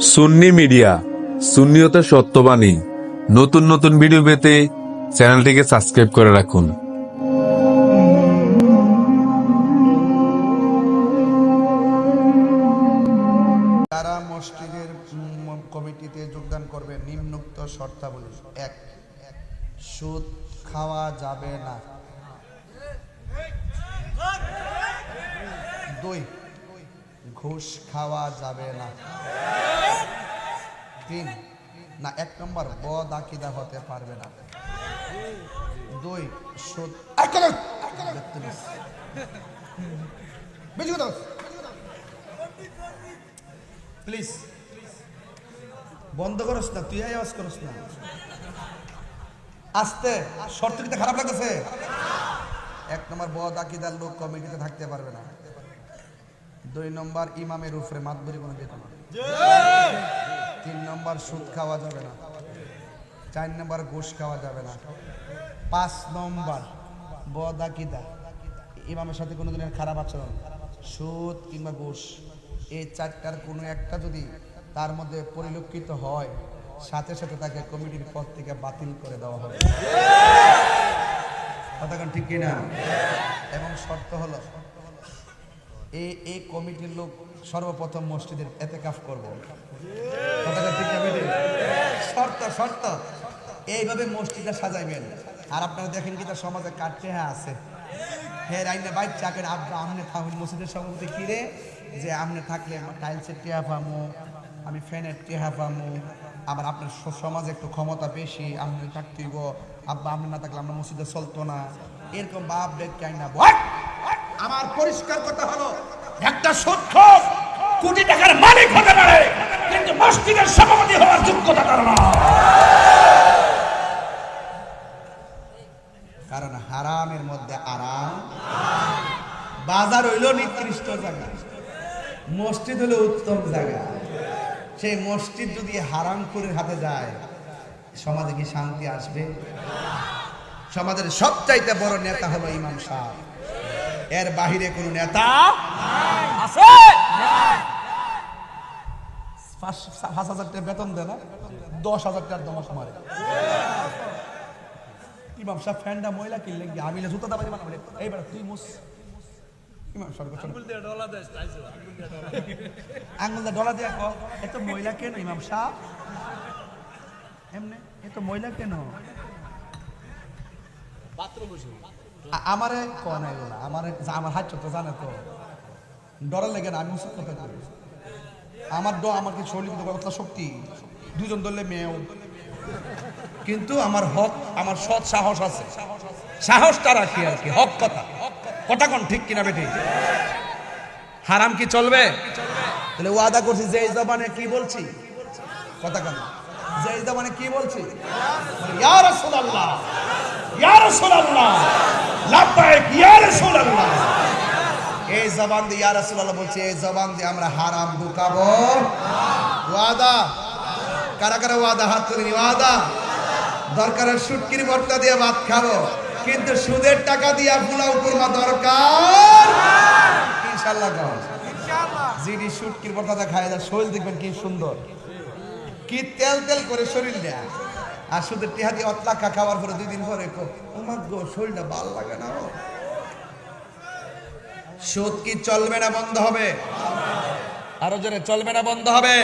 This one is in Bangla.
সুন্নি মিডিয়া, সুন্নিয়তের সত্যবাণী। নতুন নতুন ভিডিও পেতে চ্যানেলটিকে সাবস্ক্রাইব করে রাখুন। যারা মসজিদের কমিটিতে যোগদান করবে নিম্নোক্ত শর্তাবলী। এক, সুদ খাওয়া যাবে না। দুই, ঘুষ খাওয়া যাবে না। তিন। না, এক নম্বর, বদ আকিদা হতে পারবে না। দুই, সুদ। প্লিজ বন্ধ করস না, তুই আওয়াজ করস না। আস্তে, শর্ত কিন্তু খারাপ লাগতেছে? এক নম্বর, বদ আকিদার লোক কমিটিতে থাকতে পারবে না। দুই নম্বর, ইমামের উপরে মাতবরি কোনো যেত না। তিন নম্বর সুদ খাওয়া যাবে না। চার নম্বর ঘুষ খাওয়া যাবে না। পাঁচ নম্বর বদ আকিদা ইমামের সাথে কোনো দিনের খারাপ আচরণ। সুদ কিংবা ঘুষ। এই চারটার কোনো একটা যদি তার মধ্যে পরিলক্ষিত হয় সাথে সাথে তাকে কমিটির পদ থেকে বাতিল করে দেওয়া হবে। কথাখান ঠিক কিনা? এবং শর্ত হলো এই এই কমিটির লোক সর্বপ্রথম মসজিদের এতে কাফ করব? শর্ত শর্ত। এইভাবে মসজিদটা সাজাইবেন। আর আপনারা দেখেন কি তার সমাজে কাটছে হ্যাঁ আছে। হ্যাঁ রাইনে বাইক চাকের আব্বা, আমনে থাকুন। মসজিদের সভাপতি কিরে যে আমনে থাকলে টাইলসের টিয়া পামো, আমি ফ্যানের টিয়া পামো। আবার আপনার সমাজে একটু ক্ষমতা বেশি আপনি থাকতেইব আব্বা আপনি না থাকলে আমরা মসজিদে চলতো না। এরকম বাপ বেগ চাই না। আমার পরিষ্কার কথা হলো, একটা সত্য কোটি টাকার মালিক হতে পারে, কিন্তু মসজিদের সভাপতি হওয়ার যোগ্যতা তার না। কারণ হারামের মধ্যে আরাম, বাজার হইল নিকৃষ্ট জায়গা, মসজিদ হলো উত্তম জায়গা। সেই মসজিদ যদি হারাম করে হাতে যায়, সমাজে কি শান্তি আসবে? সমাজের সবচাইতে বড় নেতা হলো ইমাম সাহেব। এর বাহিরে কোন নেতা আছে? পাঁচ হাজার টাকা বেতন দেয় না? দশ হাজার টাকার দমাস মারে। ইমাম সাহেব ফ্যানটা মহিলা কিনলেন কি? আমি জুতো দাবাজি বানাবো এইবার তুই মুস। ইমাম সাহেব দিয়ে ডলা দিয়া কো এত মহিলা কেন ইমাম সাহেব? এমনি এত মহিলা কেন? আ- আমারে আমারে আমার হাত তো জানে তো। ডরার লেগে না, আমি কথা করি আমার ড আমার কি শরীর কতটা শক্তি? দুজন ধরলে মেয়েও। কিন্তু আমার হক, আমার সৎ সাহস আছে। সাহস সাহসটা রাখি আর কি, হক কথা। কথা কোন ঠিক কিনা বেটি হারাম কি চলবে? তাহলে ওয়াদা করছি, যে জবানে কি বলছি? কথা কেন। যে জবানে কি বলছি? ইয়া রাসূলুল্লাহ। ইয়া রাসূলুল্লাহ। লাব্বাইক ইয়া রাসূলুল্লাহ। এই জবান দিয়ে ইয়া রাসূলুল্লাহ বলছি এই জবান দিয়ে আমরা হারাম ঢুকাবো। ওয়াদা? কারা কারা ওয়াদা? হাত তুলিনি ওয়াদা? দরকারের সুটকির ভর্তা দিয়ে ভাত খাব। কিন্তু সুদের টাকা দিয়া পোলাও কুরমা দরকার? ইনশাআল্লাহ জিডি সুটকির ভর্তাটা খায় যা শরীর দেখবেন কি সুন্দর। কি তেল তেল করে শরীর দেয়া। আর শুধু টিহা দিয়ে খাওয়ার পরে দুই দিন পরে তোমার গো, শরীরটা ভালো লাগে না। সুদ কি চলবে না বন্ধ হবে আরও জোরে, চলবে না বন্ধ হবে